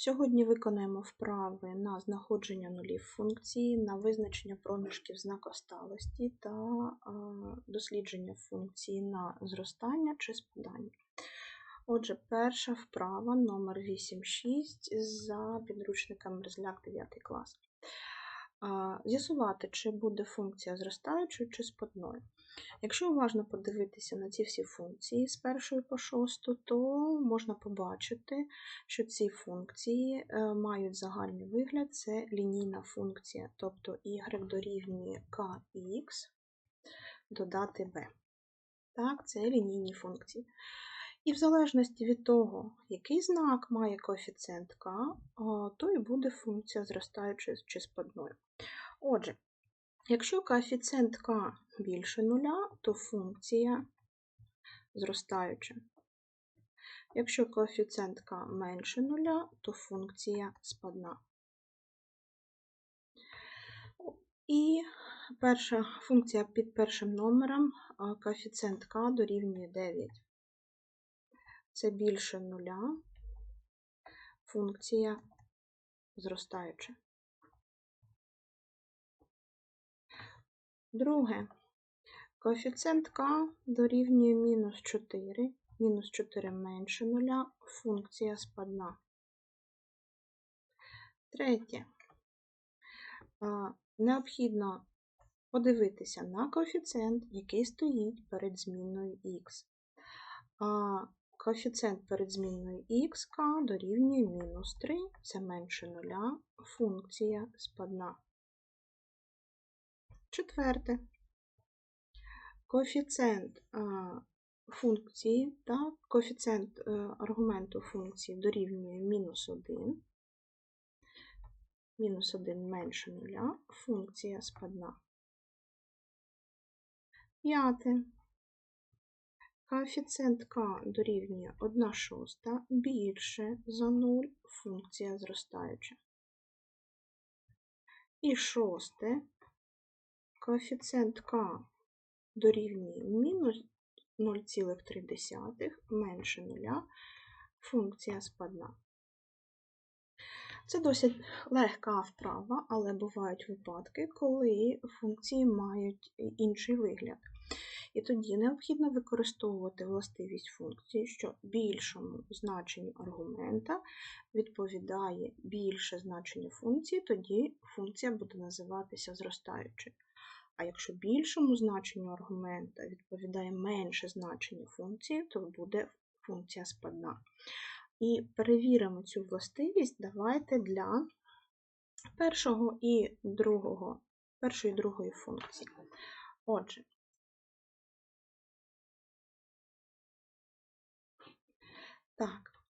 Сьогодні виконаємо вправи на знаходження нулів функції, на визначення проміжків знакосталості та дослідження функції на зростання чи спадання. Отже, перша вправа номер 8.6 за підручником Мерзляк 9 клас. З'ясувати, чи буде функція зростаючою чи спадною. Якщо уважно подивитися на ці всі функції з першої по шосту, то можна побачити, що ці функції е, мають загальний вигляд, це лінійна функція, тобто y дорівнює kx додати b. Так, це лінійні функції. І в залежності від того, який знак має коефіцієнт k, то і буде функція зростаючою чи спадною. Отже, якщо коефіцієнт k більше нуля, то функція зростаюча. Якщо коефіцієнт k менше нуля, то функція спадна. І перша функція під першим номером коефіцієнт k дорівнює 9. Це більше нуля, функція зростаюча. Друге, коефіцієнт k дорівнює мінус 4, мінус 4 менше 0, функція спадна. Третє. Необхідно подивитися на коефіцієнт, який стоїть перед зміною х. Коефіцієнт перед змінною х дорівнює мінус 3, це менше 0, функція спадна. Четверте. Коефіцієнт функції та коефіцієнт е, аргументу функції дорівнює мінус 1, мінус 1 менше 0, функція спадна. П'яте. Коефіцієнт k дорівнює 1 шоста більше за 0, функція зростаюча. І шосте коефіцієнт k дорівнює мінус 0,3 менше 0, функція спадна. Це досить легка вправа, але бувають випадки, коли функції мають інший вигляд. І тоді необхідно використовувати властивість функції, що більшому значенню аргумента відповідає більше значення функції, тоді функція буде називатися зростаючою. А якщо більшому значенню аргумента відповідає менше значення функції, то буде функція спадна. І перевіримо цю властивість давайте для першого і другого, першої і другої функції. Отже, так,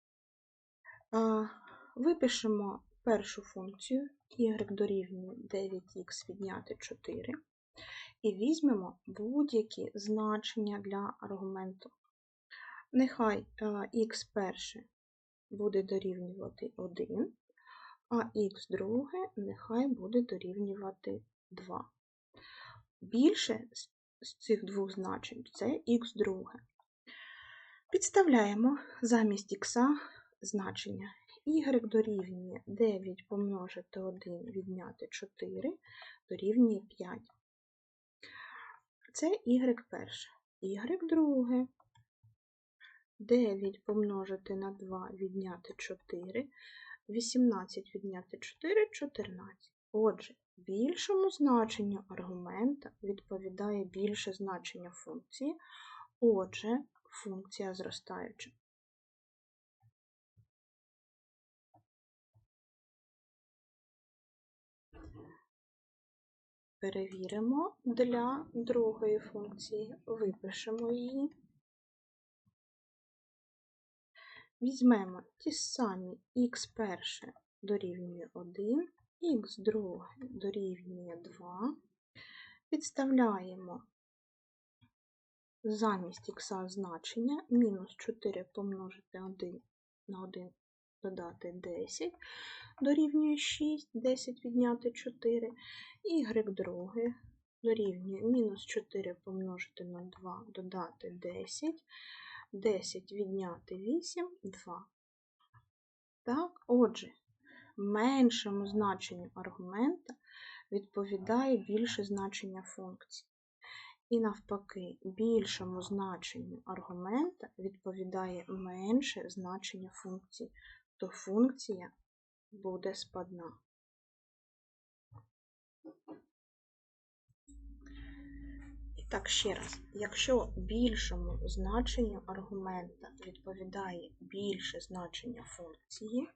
випишемо першу функцію y дорівнює 9х відняти 4 і візьмемо будь-які значення для аргументу. Нехай х перше буде дорівнювати 1, а х друге нехай буде дорівнювати 2. Більше з цих двох значень це х друге. Підставляємо замість х значення y дорівнює 9 помножити 1 відняти 4 дорівнює 5. Це y перше. Y друге. 9 помножити на 2 відняти 4, 18 відняти 4 14. Отже, більшому значенню аргумента відповідає більше значення функції, отже, функція зростаюча. Перевіримо для другої функції, випишемо її. Візьмемо ті самі х перше дорівнює 1, х друге дорівнює 2, підставляємо замість х значення мінус 4 помножити 1 на 1 додати 10, дорівнює 6, 10 відняти 4, y друге дорівнює мінус 4 помножити на 2 додати 10, 10 відняти 8 2. Так? Отже, меншому значенню аргумента відповідає більше значення функції. І навпаки, більшому значенню аргумента відповідає менше значення функції, то функція буде спадна. І так, ще раз, якщо більшому значенню аргумента відповідає більше значення функції,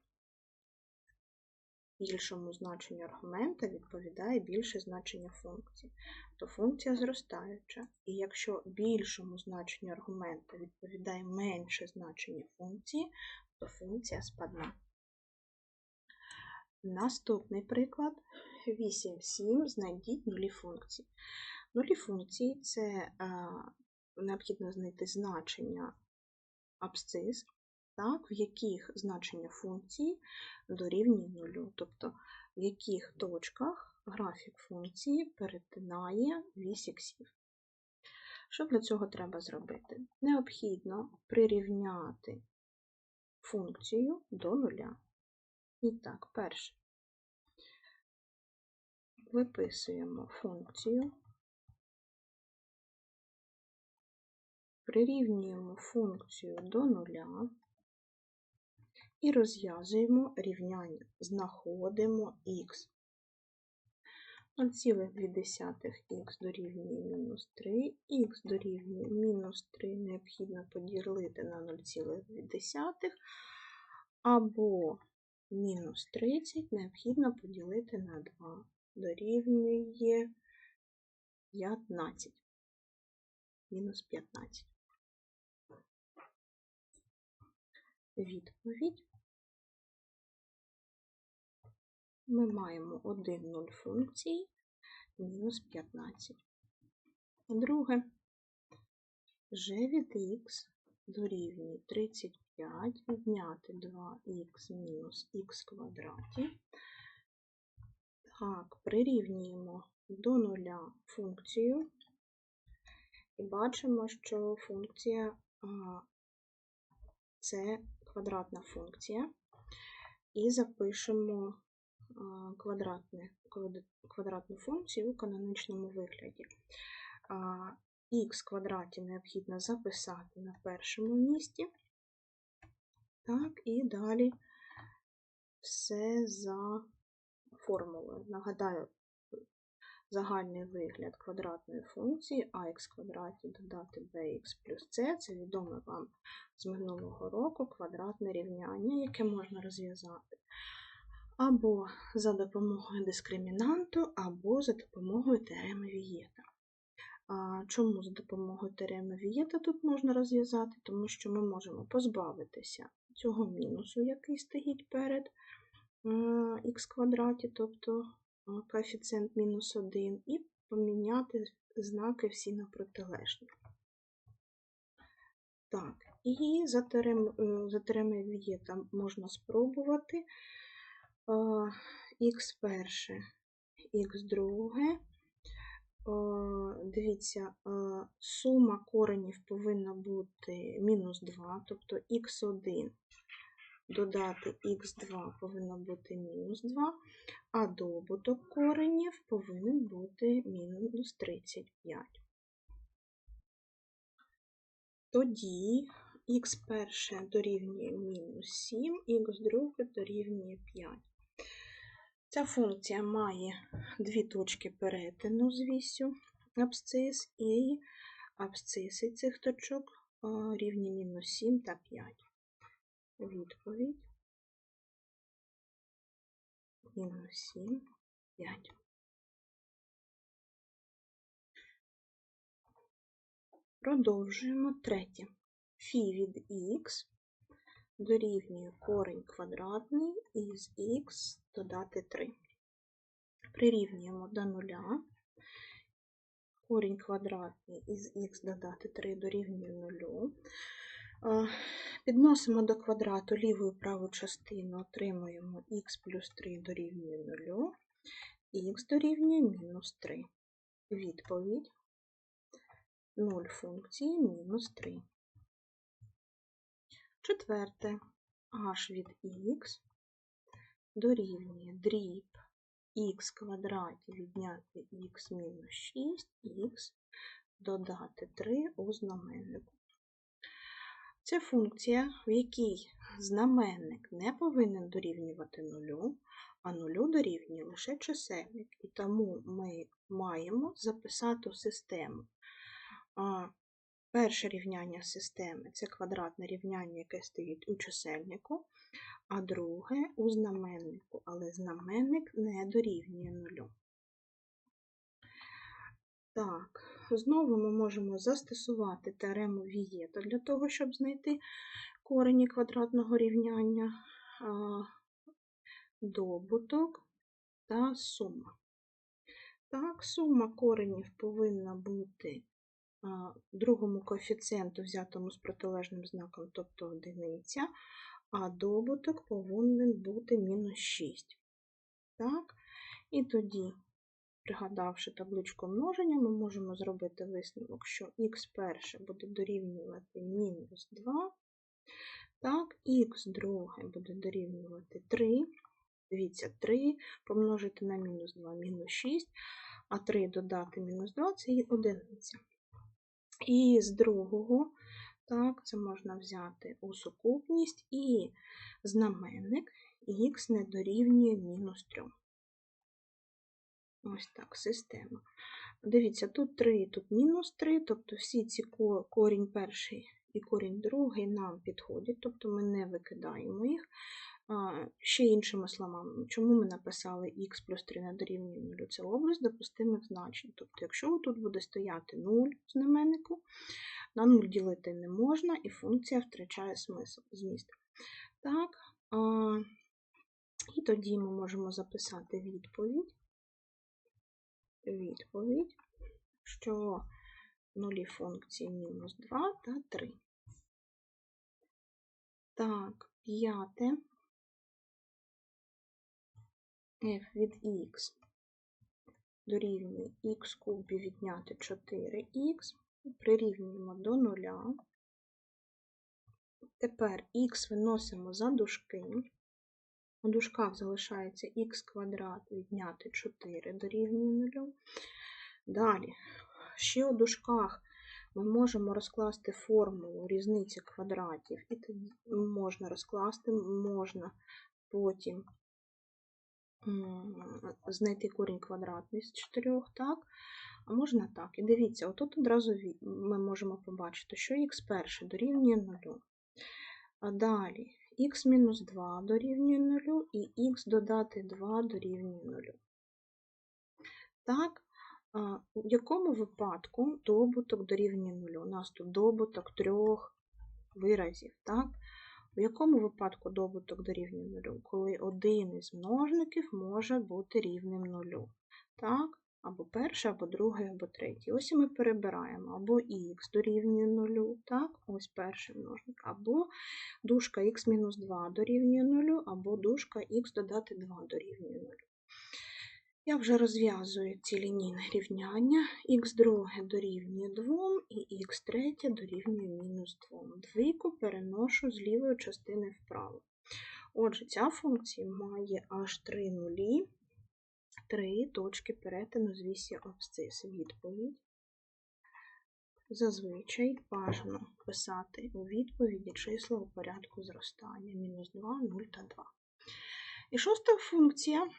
більшому значенню аргумента відповідає більше значення функції, то функція зростаюча. І якщо більшому значенню аргумента відповідає менше значення функції, то функція спадна. Наступний приклад 8,7. Знайдіть нулі функції. Нулі функції це е, необхідно знайти значення абсцис, так, в яких значення функції дорівнює нулю, тобто в яких точках графік функції перетинає вісь. Що для цього треба зробити? Необхідно прирівняти функцію до нуля. І так, перше, виписуємо функцію, прирівнюємо функцію до нуля і розв'язуємо рівняння. Знаходимо х. 0,2х дорівнює мінус 3, х дорівнює мінус 3 необхідно поділити на 0,2, або мінус 30 необхідно поділити на 2, дорівнює 15, мінус 15. Відповідь ми маємо 1 0 функції мінус 15. Друге, g від х дорівнює 35 відняти 2х мінус х квадраті. Так, прирівнюємо до нуля функцію і бачимо, що функція це квадратна функція. І запишемо квадратну функцію у канонічному вигляді. Х квадраті необхідно записати на першому місці. Так, і далі все за формулою. Нагадаю, загальний вигляд квадратної функції ax квадраті додати bx плюс c це відоме вам з минулого року квадратне рівняння, яке можна розв'язати або за допомогою дискримінанту, або за допомогою теореми Вієта. Чому за допомогою теореми Вієта тут можна розв'язати? Тому що ми можемо позбавитися цього мінусу, який стоїть перед х квадраті, тобто коефіцієнт мінус 1, і поміняти знаки всі на протилежні. Так, і за теоремою Вієта можна спробувати х перше, х друге. Дивіться, сума коренів повинна бути мінус 2, тобто х1 додати х2 повинно бути мінус 2, а добуток коренів повинен бути мінус 35. Тоді х перше дорівнює мінус 7, х друге дорівнює 5. Ця функція має дві точки перетину з вісю абсцис, і абсциси цих точок рівні мінус 7 та 5. Відповідь мінус 7, 5. Продовжуємо третє. Фі від х дорівнює корень квадратний із х додати 3. Прирівнюємо до нуля. Корінь квадратний із х додати 3 дорівнює 0. Підносимо до квадрату ліву і праву частину, отримуємо х плюс 3 дорівнює 0, х дорівнює мінус 3. Відповідь 0 функції мінус 3. Четверте. h від х дорівнює дріб х квадраті відняти х мінус 6, х додати 3 у знаменнику. Це функція, в якій знаменник не повинен дорівнювати нулю, а нулю дорівнює лише чисельник. І тому ми маємо записати систему. Перше рівняння системи це квадратне рівняння, яке стоїть у чисельнику, а друге у знаменнику, але знаменник не дорівнює нулю. Так, знову ми можемо застосувати теорему Вієта для того, щоб знайти корені квадратного рівняння, добуток та сума. Так, сума коренів повинна бути другому коефіцієнту, взятому з протилежним знаком, тобто одиниця, а добуток повинен бути мінус 6. Так, І тоді, пригадавши табличку множення, ми можемо зробити висновок, що х перше буде дорівнювати мінус 2, так, х друге буде дорівнювати 3. Дивіться, 3 помножити на мінус 2 мінус 6, а 3 додати мінус 2 це одиниця. І з другого, так, це можна взяти у сукупність і знаменник х не дорівнює мінус 3. Ось так, система. Дивіться, тут 3, тут мінус 3, тобто всі ці корінь перший і корінь другий нам підходять, тобто ми не викидаємо їх. Ще іншими словами, чому ми написали х плюс 3 на дорівнює 0? Це область допустимих значень. Тобто, якщо тут буде стояти 0 в знаменнику, на 0 ділити не можна, і функція втрачає смисл зміст. Так, І тоді ми можемо записати відповідь, відповідь, що нулі функції мінус 2 та 3. Так, п'яте f від x дорівнює х кубі відняти 4х, прирівнюємо до нуля. Тепер х виносимо за дужки. У дужках залишається х квадрат відняти 4 дорівнює 0. Далі, ще у дужках ми можемо розкласти формулу різниці квадратів, і тоді можна розкласти, можна потім знайти корінь квадратний з 4, так? А можна так. І дивіться, отут одразу ми можемо побачити, що х перше дорівнює 0. А далі х-2 дорівнює 0 і х додати 2 дорівнює 0. Так, у якому випадку добуток дорівнює 0? У нас тут добуток трьох виразів. так? У якому випадку добуток дорівнює нулю? Коли один із множників може бути рівним нулю. Так? Або перший, або другий, або третій. Ось і ми перебираємо або х дорівнює нулю, так, ось перший множник, або дужка х-2 дорівнює нулю, або дужка х додати 2 дорівнює нулю. Я вже розв'язую ці лінійне рівняння. х2 дорівнює 2 і х3 дорівнює мінус 2. Двійку переношу з лівої частини вправо. Отже, ця функція має аж 3 нулі, 3 точки перетину з вісі абсцис. Відповідь. Зазвичай бажано писати у відповіді числа у порядку зростання мінус 2, 0 та 2. І шоста функція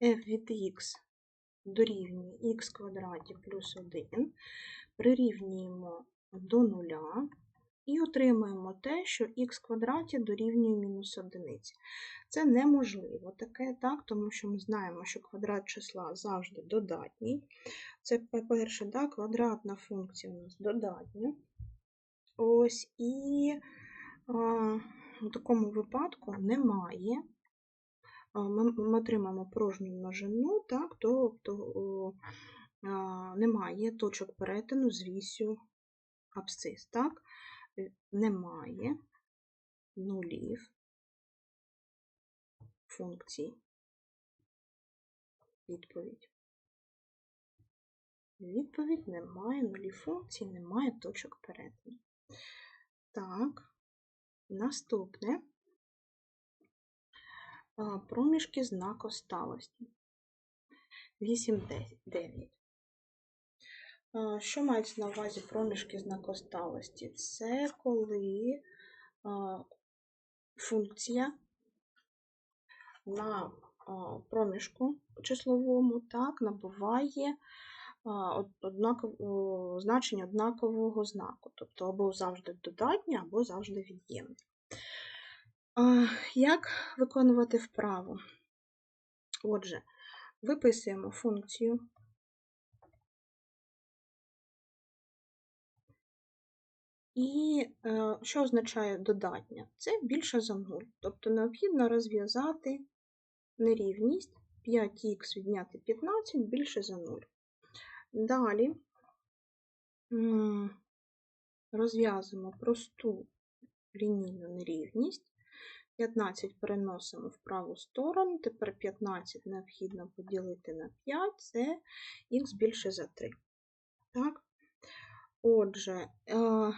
f від x дорівнює х квадраті плюс 1, прирівнюємо до нуля і отримаємо те, що х квадраті дорівнює мінус 1. Це неможливо таке, так, тому що ми знаємо, що квадрат числа завжди додатній. Це, по-перше, да, квадратна функція у нас додатня. Ось, І а, в такому випадку немає ми отримаємо порожню множину, так, тобто немає точок перетину з вісю абсцис. Так? Е, немає нулів функцій. Відповідь. Відповідь немає нулі функцій, немає точок перетину. Так, Наступне проміжки знакосталості. 8, 9. Що мається на увазі проміжки знакосталості? Це коли функція на проміжку числовому так, набуває а, од- однаков, о, значення однакового знаку, тобто або завжди додатнє, або завжди від'ємне. Як виконувати вправу? Отже, виписуємо функцію. І е, що означає додатня? Це більше за 0. Тобто необхідно розв'язати нерівність 5х відняти 15 більше за 0. Далі розв'язуємо просту лінійну нерівність. 15 переносимо в праву сторону, тепер 15 необхідно поділити на 5, це х більше за 3. Так? Отже, е,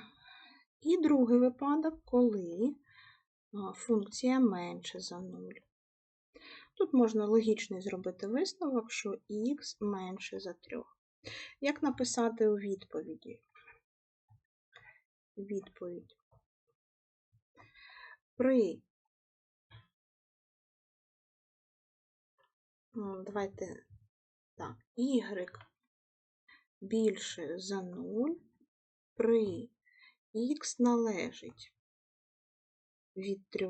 і другий випадок, коли функція менше за 0. Тут можна логічний зробити висновок, що х менше за 3. Як написати у відповіді? Відповідь. При Ну, Давайте так, y більше за 0 при х належить від 3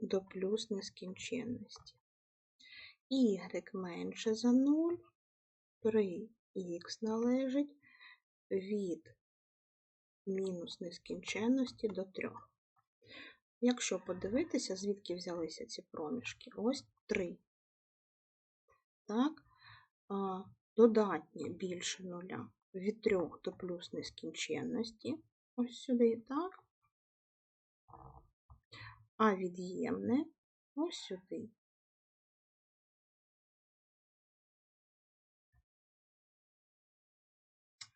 до плюс нескінченності. y менше за 0 при х належить від мінус нескінченності до 3. Якщо подивитися, звідки взялися ці проміжки, ось 3 так, додатнє більше нуля від 3 до плюс нескінченності, ось сюди, так, а від'ємне ось сюди.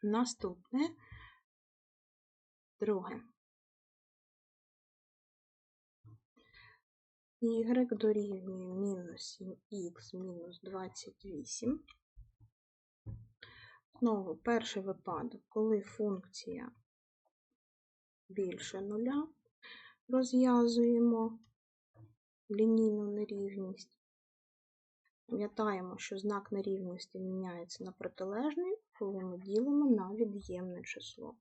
Наступне друге. y дорівнює мінус 7х мінус 28. Знову перший випадок, коли функція більше нуля, розв'язуємо лінійну нерівність. Пам'ятаємо, що знак нерівності міняється на протилежний, коли ми ділимо на від'ємне число.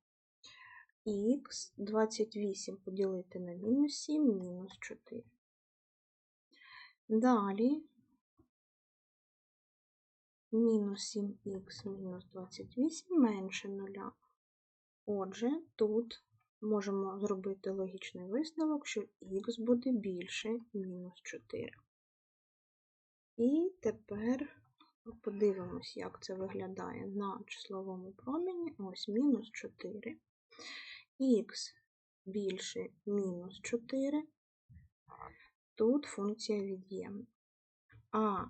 Х 28 поділити на мінус 7 мінус 4. Далі мінус 7х мінус 28 менше 0. Отже, тут можемо зробити логічний висновок, що х буде більше мінус 4. І тепер подивимось, як це виглядає на числовому промені. Ось мінус 4. Х більше мінус 4. Тут функція від'ємна. А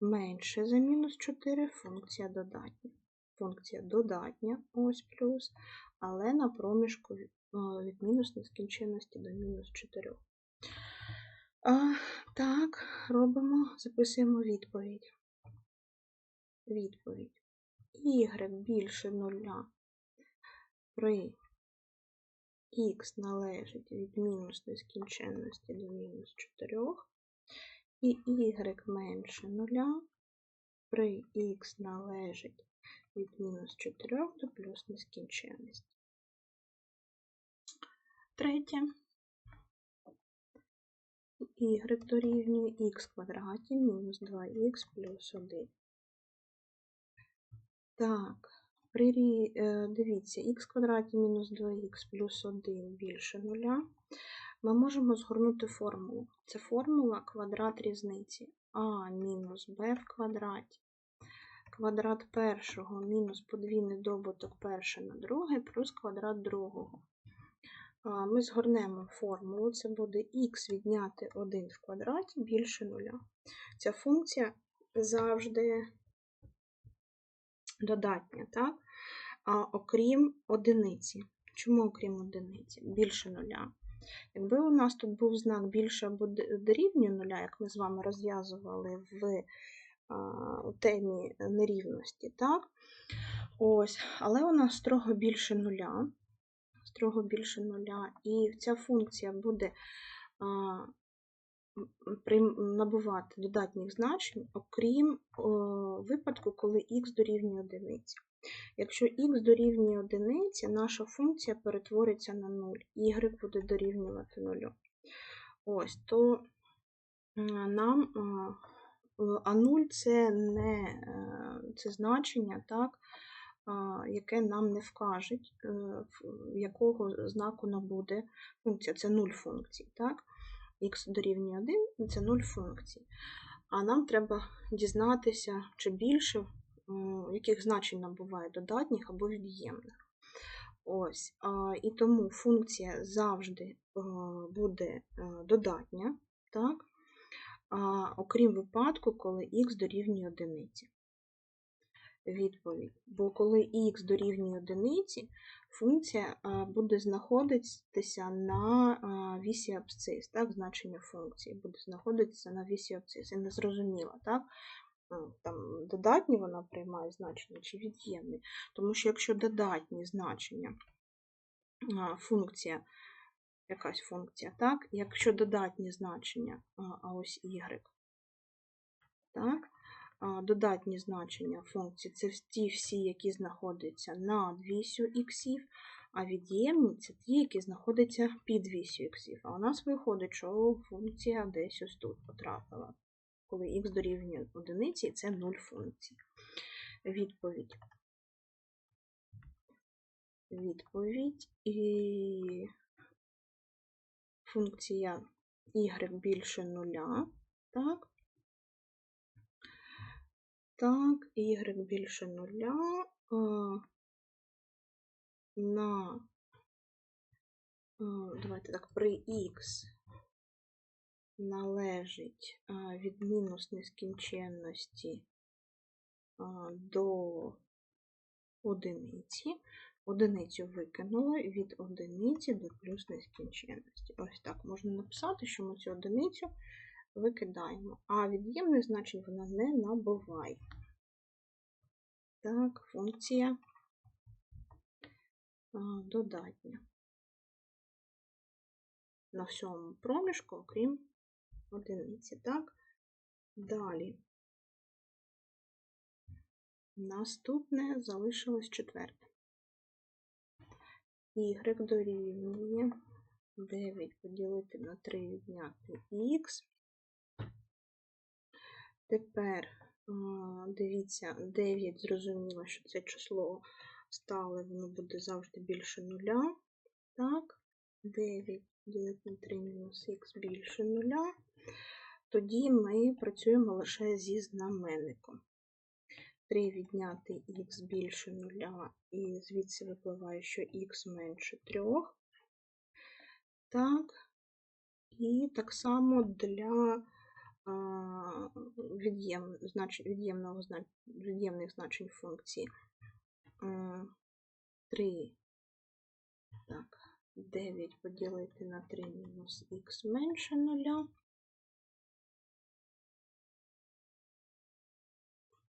менше за мінус 4 функція додатня. Функція додатня, ось плюс, але на проміжку від, від мінус нескінченності до мінус 4. А, Так, робимо, записуємо відповідь. Відповідь. Y більше 0 при х належить від мінус нескінченності до мінус 4, і y менше 0 при х належить від мінус 4 до плюс нескінченності. Третє. y дорівнює х квадраті мінус 2х плюс 1. Так, при, е, дивіться, х квадраті мінус 2х плюс 1 більше 0. Ми можемо згорнути формулу. Це формула квадрат різниці а мінус b в квадраті. Квадрат першого мінус подвійний добуток перше на друге плюс квадрат другого. Ми згорнемо формулу, це буде х відняти 1 в квадраті більше 0. Ця функція завжди додатня, так? Окрім одиниці. Чому окрім одиниці? Більше нуля. Якби у нас тут був знак більше або дорівнює нуля, як ми з вами розв'язували в у темі нерівності, так? Ось, але нас строго більше нуля, строго більше нуля, і ця функція буде набувати додатніх значень, окрім випадку, коли х дорівнює одиниці. Якщо х дорівнює одиниці, наша функція перетвориться на 0, y буде дорівнювати 0. Ось, то нам а 0 це не е, це значення, так, яке нам не вкажуть, е, якого знаку набуде функція. Це 0 функцій. так? Х дорівнює 1 це 0 функцій. А нам треба дізнатися, чи більше, яких значень набуває додатніх або від'ємних. Ось, І тому функція завжди е, буде додатня. так? Окрім випадку, коли х дорівнює одиниці. Відповідь. Бо коли х дорівнює одиниці, функція буде знаходитися на вісі абсцис, так, значення функції буде знаходитися на вісі абсцис. І не зрозуміло, так? Там додатні вона приймає значення чи від'ємні. Тому що якщо додатні значення функція якась функція, так? Якщо додатні значення, а ось y, так? Додатні значення функції це ті всі, які знаходяться над вісю іксів, а від'ємні це ті, які знаходяться під вісю іксів. А у нас виходить, що функція десь ось тут потрапила. Коли х дорівнює одиниці, це 0 функцій. Відповідь. Відповідь і функція y більше нуля, так? Так, y більше нуля на, давайте так, при х належить від мінус нескінченності до одиниці, Одиницю викинули від одиниці до плюс нескінченності. Ось так можна написати, що ми цю одиницю викидаємо, а від'ємних значень вона не набуває. Так, функція додатня. На всьому проміжку, окрім одиниці. Так, далі. Наступне залишилось четверте y дорівнює 9 поділити на 3 відняти х. Тепер, дивіться, 9 зрозуміло, що це число стале, воно буде завжди більше нуля. Так, 9 поділити на 3 мінус х більше нуля. Тоді ми працюємо лише зі знаменником. 3 відняти х більше нуля, і звідси випливає, що х менше 3. Так, і так само для від'єм, значень, від'ємного, від'ємних значень функції 3, так, 9 поділити на 3 мінус х менше 0.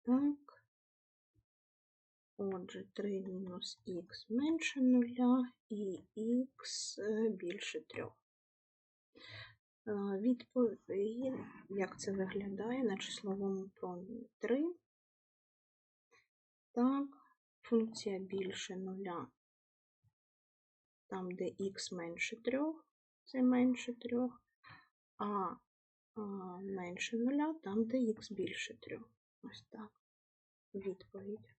Так. Отже, 3 мінус х менше 0 і х е, більше 3. Е, відповідь, як це виглядає на числовому промені 3. Так, функція більше 0, там, де х менше 3, це менше 3, а менше 0, там, де х більше 3. Ось так. Відповідь.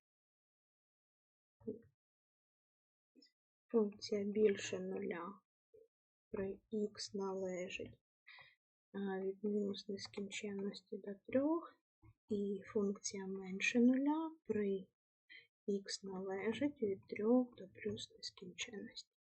Функція більше нуля. При х належить. Від мінус нескінченності до 3, і функція менше нуля. При х належить від 3 до плюс нескінченності.